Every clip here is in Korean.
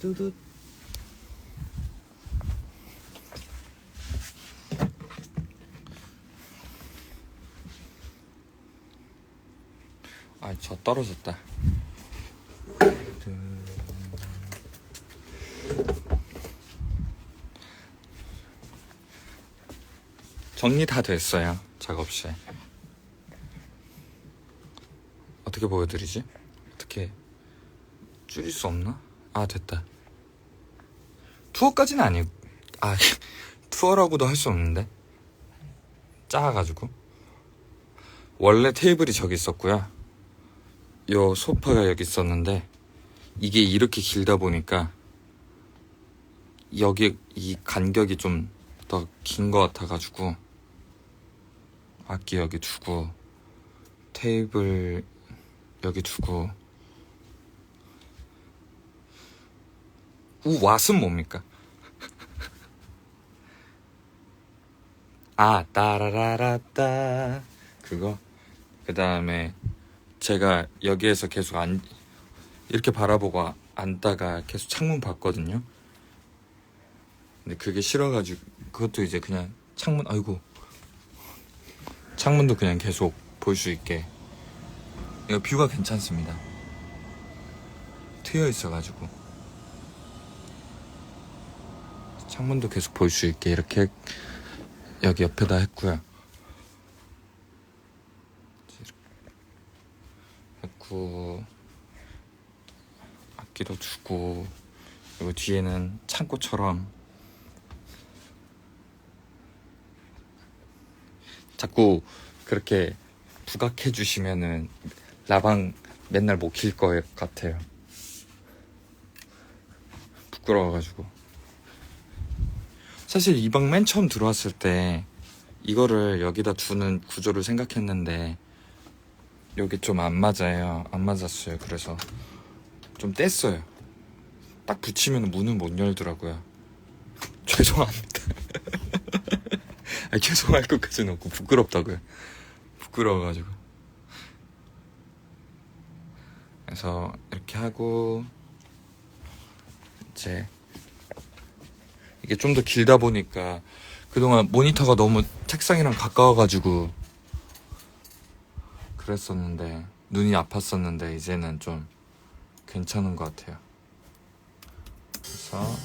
뚜뚜뚜. 아, 저 떨어졌다. 정리 다 됐어요. 작업실. 어떻게 보여드리지? 어떻게 줄일 수 없나? 아 됐다. 투어까지는 아니고 아 투어라고도 할 수 없는데 작아가지고 원래 테이블이 저기 있었고요. 요 소파가 여기 있었는데 이게 이렇게 길다 보니까 여기 이 간격이 좀 더 긴 것 같아가지고 악기 여기 두고 테이블 여기 두고. 우 왓은 뭡니까? 아 따라라라따. 그거? 그 다음에 제가 여기에서 계속 안 이렇게 바라보고 앉다가 계속 창문 봤거든요. 근데 그게 싫어가지고 그것도 이제 그냥 창문 아이고. 창문도 그냥 계속 볼 수 있게 이거 뷰가 괜찮습니다. 트여 있어가지고 창문도 계속 볼 수 있게 이렇게 여기 옆에다 했고요. 했고 악기도 두고 그리고 뒤에는 창고처럼 자꾸 그렇게 부각해 주시면은 라방 맨날 못 킬 것 같아요. 부끄러워가지고. 사실 이 방 맨 처음 들어왔을 때 이거를 여기다 두는 구조를 생각했는데 여기 좀 안 맞아요. 안 맞았어요. 그래서 좀 뗐어요. 딱 붙이면 문을 못 열더라고요. 죄송합니다. 아니, 죄송할 것까지는 없고 부끄럽다고요. 부끄러워가지고. 그래서 이렇게 하고 이제 이게 좀 더 길다 보니까 그동안 모니터가 너무 책상이랑 가까워가지고 그랬었는데 눈이 아팠었는데 이제는 좀 괜찮은 것 같아요. 그래서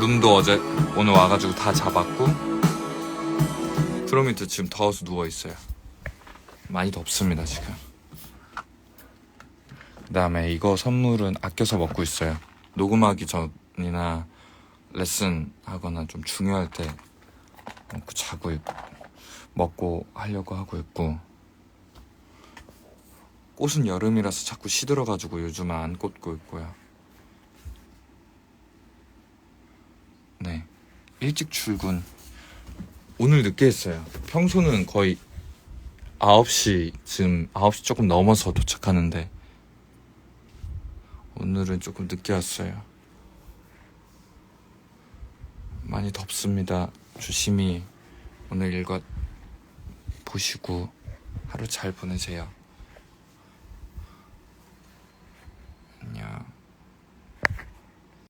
룸도 어제 오늘 와가지고 다 잡았고 프로미트 지금 더워서 누워 있어요. 많이 덥습니다 지금. 그 다음에 이거 선물은 아껴서 먹고 있어요. 녹음하기 전이나 레슨 하거나 좀 중요할 때 먹고 자고 있고 먹고 하려고 하고 있고 꽃은 여름이라서 자꾸 시들어가지고 요즘은 안 꽂고 있고요. 네. 일찍 출근. 오늘 늦게 했어요. 평소는 거의 9시쯤, 9시 조금 넘어서 도착하는데, 오늘은 조금 늦게 왔어요. 많이 덥습니다. 조심히 오늘 일과 보시고 하루 잘 보내세요.